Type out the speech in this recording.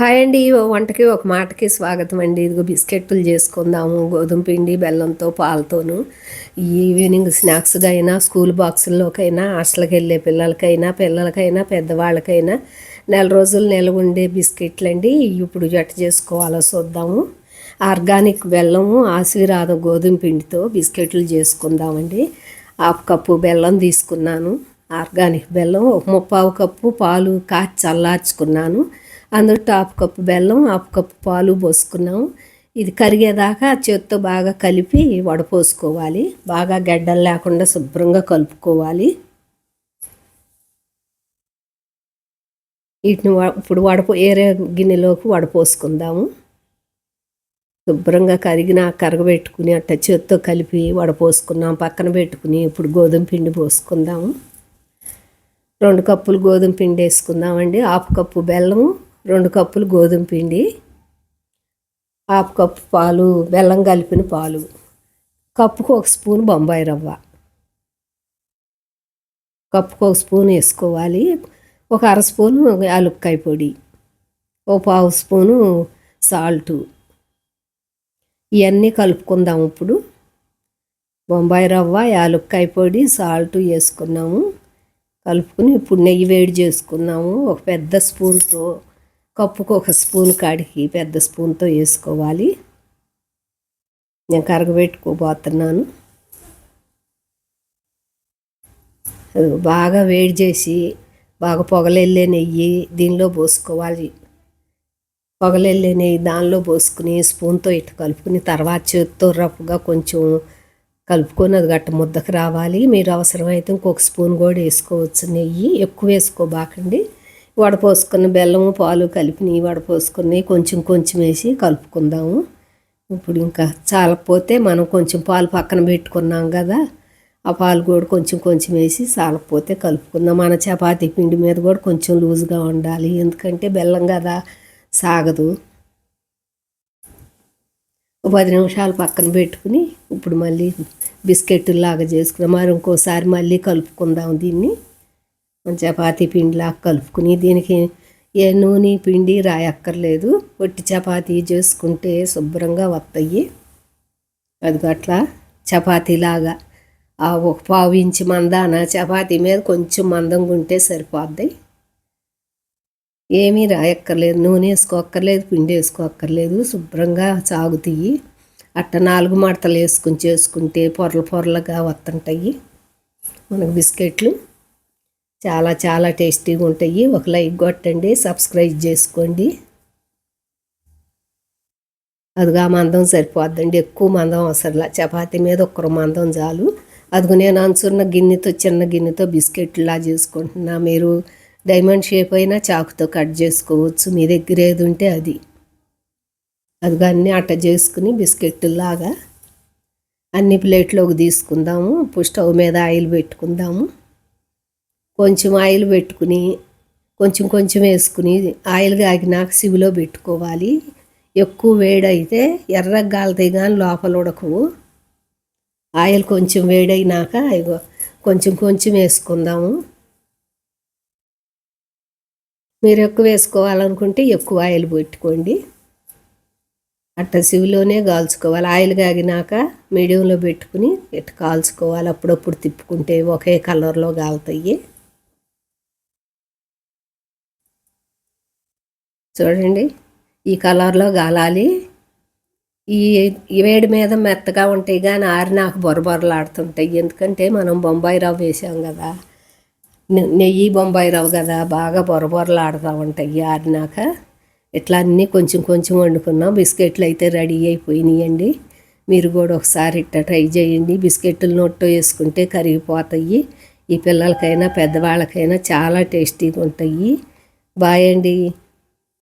Hi అండి ఓ వంటకి ఒక మాటకి స్వాగతం అండి. ఇదిగో బిస్కెట్లు చేసుకుందాము గోధుమ పిండి బెల్లంతో పాలతోను. ఈ ఈవినింగ్ స్నాక్స్గా అయినా స్కూల్ బాక్సుల్లోకైనా హాస్టల్కి వెళ్ళే పిల్లలకైనా పిల్లలకైనా పెద్దవాళ్ళకైనా నెల రోజులు నిలవ ఉండే బిస్కెట్లు అండి ఇప్పుడు జట్టు చేసుకోవాలో చూద్దాము. ఆర్గానిక్ బెల్లము ఆశీర్వాదం గోధుమ పిండితో బిస్కెట్లు చేసుకుందామండి. హాఫ్ కప్పు బెల్లం తీసుకున్నాను. ఆర్గానిక్ బెల్లం ఒక ముప్పావు కప్పు పాలు కాచి చల్లార్చుకున్నాను. అందులో టాప్ కప్పు బెల్లం హాఫ్ కప్పు పాలు పోసుకున్నాము. ఇది కరిగేదాకా చేత్తో బాగా కలిపి వడపోసుకోవాలి. బాగా గడ్డలు లేకుండా శుభ్రంగా కలుపుకోవాలి. వీటిని వ- ఇప్పుడు వడపో ఏరే గిన్నెలోకి వడపోసుకుందాము. శుభ్రంగా కరిగిన కరగబెట్టుకుని అట్ట చేత్తో కలిపి వడపోసుకున్నాం పక్కన పెట్టుకుని ఇప్పుడు గోధుమ పిండి పోసుకుందాము. రెండు కప్పులు గోధుమ పిండి వేసుకుందామండి. హాఫ్ కప్పు బెల్లము రెండు కప్పులు గోధుమ పిండి హాఫ్ కప్పు పాలు బెల్లం కలిపిన పాలు కప్పుకు ఒక స్పూన్ బొంబాయి రవ్వ. కప్పుకు ఒక స్పూన్ వేసుకోవాలి ఒక అర స్పూను యాలుక్కాయ పొడి ఓ పావు స్పూను సాల్టు. ఇవన్నీ కలుపుకుందాం ఇప్పుడు. బొంబాయి రవ్వ యాలుక్కాయ పొడి సాల్ట్ వేసుకున్నాము. కలుపుకుని ఇప్పుడు నెయ్యి వేడి చేసుకున్నాము. ఒక పెద్ద స్పూన్తో కప్పుకు ఒక స్పూన్ కాడికి పెద్ద స్పూన్తో వేసుకోవాలి. నేను కరగబెట్టుకోబోతున్నాను. బాగా వేడి చేసి బాగా పొగలెళ్ళే నెయ్యి దీనిలో పోసుకోవాలి. పొగలెళ్ళే నెయ్యి దానిలో పోసుకుని స్పూన్తో ఇటు కలుపుకుని తర్వాత చేతితో రఫ్గా కొంచెం కలుపుకొని అది గట్ట ముద్దకు రావాలి. మీరు అవసరమైతే ఇంకొక స్పూన్ కూడా వేసుకోవచ్చు. నెయ్యి ఎక్కువ వేసుకోబాకండి. వడపోసుకున్న బెల్లము పాలు కలిపినవి వడపోసుకుని కొంచెం కొంచెం వేసి కలుపుకుందాము. ఇప్పుడు ఇంకా చాలకపోతే మనం కొంచెం పాలు పక్కన పెట్టుకున్నాం కదా ఆ పాలు కూడా కొంచెం కొంచెం వేసి చాలకపోతే కలుపుకుందాం. మన చపాతీ పిండి మీద కూడా కొంచెం లూజ్గా ఉండాలి ఎందుకంటే బెల్లం కదా సాగదు. పది నిమిషాలు పక్కన పెట్టుకుని ఇప్పుడు మళ్ళీ బిస్కెట్టులాగా చేసుకున్నాం మరి ఇంకోసారి మళ్ళీ కలుపుకుందాం దీన్ని. చపాతీ పిండిలాగా కలుపుకుని దీనికి ఏ నూనె పిండి రాయక్కర్లేదు. పొట్టి చపాతీ చేసుకుంటే శుభ్రంగా వస్తాయి అది అట్లా చపాతీలాగా. ఆ ఒక పావు ఇంచు మందాన చపాతీ మీద కొంచెం మందంగా ఉంటే సరిపోద్ది. ఏమీ రాయక్కర్లేదు నూనె వేసుకోక్కర్లేదు పిండి వేసుకోక్కర్లేదు శుభ్రంగా సాగుతాయి అట్ట నాలుగు మడతలు వేసుకుని చేసుకుంటే పొరలు పొరలుగా వస్తుంటాయి మనకు బిస్కెట్లు చాలా చాలా టేస్టీగా ఉంటాయి. ఒక లైక్ కొట్టండి సబ్స్క్రైబ్ చేసుకోండి. అదిగా మందం సరిపోద్దండి. ఎక్కువ మందం అవసరంలా చపాతి మీద ఒక్కరు మందం చాలు. అదిగో నేను అంచున్న గిన్నెతో చిన్న గిన్నెతో బిస్కెట్లా చేసుకుంటున్నా. మీరు డైమండ్ షేప్ అయినా చాకుతో కట్ చేసుకోవచ్చు. మీ దగ్గర ఏది ఉంటే అది. అదిగా అన్నీ అట్ట చేసుకుని బిస్కెట్లాగా అన్ని ప్లేట్లోకి తీసుకుందాము. ఇప్పుడు స్టవ్ మీద ఆయిల్ పెట్టుకుందాము. కొంచెం ఆయిల్ పెట్టుకుని కొంచెం కొంచెం వేసుకుని ఆయిల్ కాగినాక సివిలో పెట్టుకోవాలి. ఎక్కువ వేడైతే ఎర్రగా గాలుతాయి కానీ లోపల ఉడకవు. ఆయిల్ కొంచెం వేడైనాక ఇగో కొంచెం కొంచెం వేసుకుందాము. మీరు ఎక్కువ వేసుకోవాలనుకుంటే ఎక్కువ ఆయిల్ పెట్టుకోండి. అట్ట సివిలోనే కాల్చుకోవాలి. ఆయిల్ కాగినాక మీడియంలో పెట్టుకుని ఇట్లా కాల్చుకోవాలి. అప్పుడప్పుడు తిప్పుకుంటే ఒకే కలర్లో కాలుతాయి. చూడండి ఈ కలర్లో గాలాలి. ఈ ఈ వేడి మీద మెత్తగా ఉంటాయి కానీ ఆరినాక బొరబొరలాడుతుంటాయి ఎందుకంటే మనం బొంబాయి రవ్వ వేసాం కదా. నెయ్యి బొంబాయి రవ్వ కదా. బాగా బొరబొరలాడుతూ ఉంటాయి ఆరినాక ఇట్లా అన్నీ కొంచెం కొంచెం వండుకున్నాం. బిస్కెట్లు అయితే రెడీ అయిపోయినాయండి. మీరు కూడా ఒకసారి ఇట్లా ట్రై చేయండి. బిస్కెట్లు నోట్లో వేసుకుంటే కరిగిపోతాయి. ఈ పిల్లలకైనా పెద్దవాళ్ళకైనా చాలా టేస్టీగా ఉంటాయి. బాయ్ అండి.